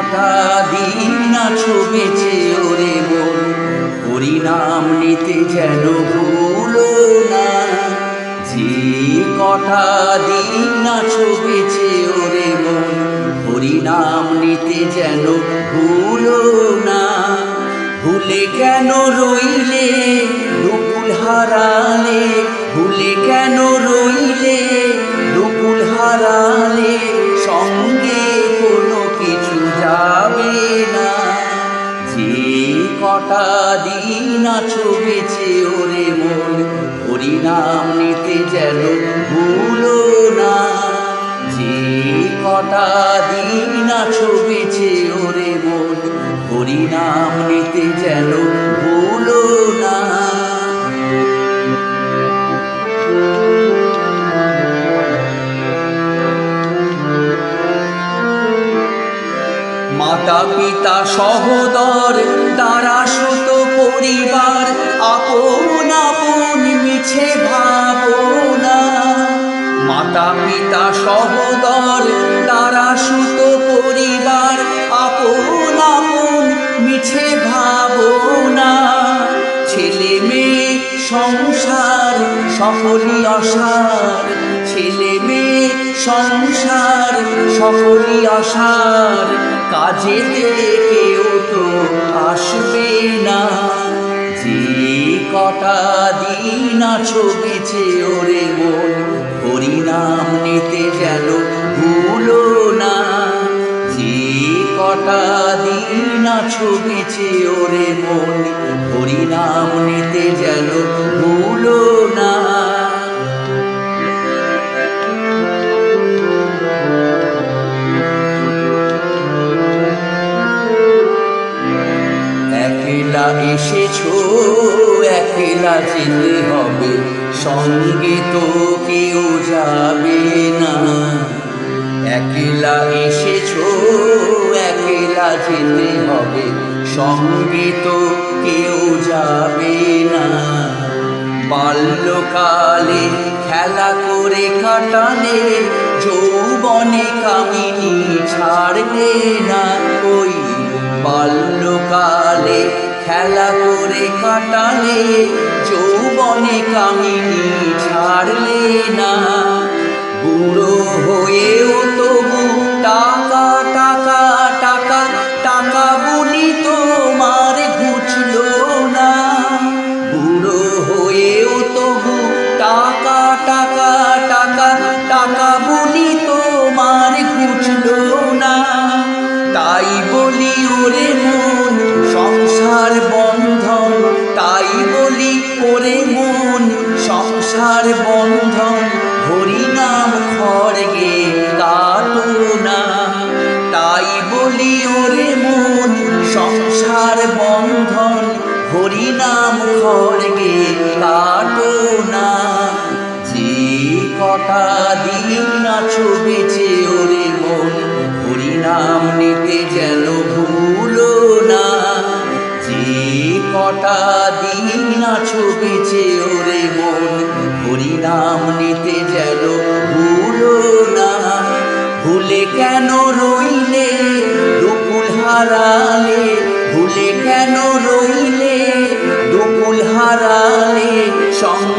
কটা দিন আছো বেঁচে ওরে মন। হরিনাম নিতে যেন ভুলো না। যে কটা দিন আছো বেঁচে ওরে মন হরিনাম নিতে যেন ভুলো না। ভুলে কেন রইলে দুকুল হারালে, ভুলে কেন কটা দিন আছো বেঁচে ওরে মন। হরিনাম নিতে যেন ভুলো না। যে কটা দিন আছো বেঁচে ওরে মন। হরিনাম নিতে যেন ভুলো না। পিতা সহোদর তারা শত পরিবার, আপন আপন মিছে ভাবনা। মাতা পিতা সহোদর তারা সুত পরিবার, আপন আপন মিছে ভাবনা। ছেলে মেয়ে সংসার সকলই অসার। ছেলে মেয়ে সংসার সকলই অসার। কাজেতে কেউ তো আসবে না। যে কটা দিন আছো বেঁচে ওরে মন, হরিনাম নিতে গেল ভুলো না। যে কটা দিন আছো বেঁচে ওরে মন একলা যেতে হবে, সঙ্গে তো কেউ যাবে না। একলা এসেছ, একলা যেতে হবে, সঙ্গে তো কেউ যাবে না। বাল্যকালে খেলা করে কাটালে, যৌবনে কামিনী ছাড়বে না। কই বাল্যকালে খেলা করে কাটালে, যৌবনে কামিনী ছাড়লে না। বুড়ো হয়েও তবু টাকা টাকা টাকা টাকা বলি তোমার ঘুচলো না। বুড়ো হয়েও তবু টাকা টাকা টাকা টাকা বলি তোমার ঘুচলো না। তাই বলি, ওরে মন ওরে মন, সংসার বন্ধন হরিনাম খড়গে কাটো না। তাই বলি ওরে মন, সংসার বন্ধন হরিনাম খড়গে কাটো না। যে কটা দিন আছো বেঁচে ওরে মন, হরিনাম নিতে যেন ভুলো না। ভুলে কেন রইলে দুপুল হারালে? ভুলে কেন রইলে দুপুল হারালে? সঙ্গ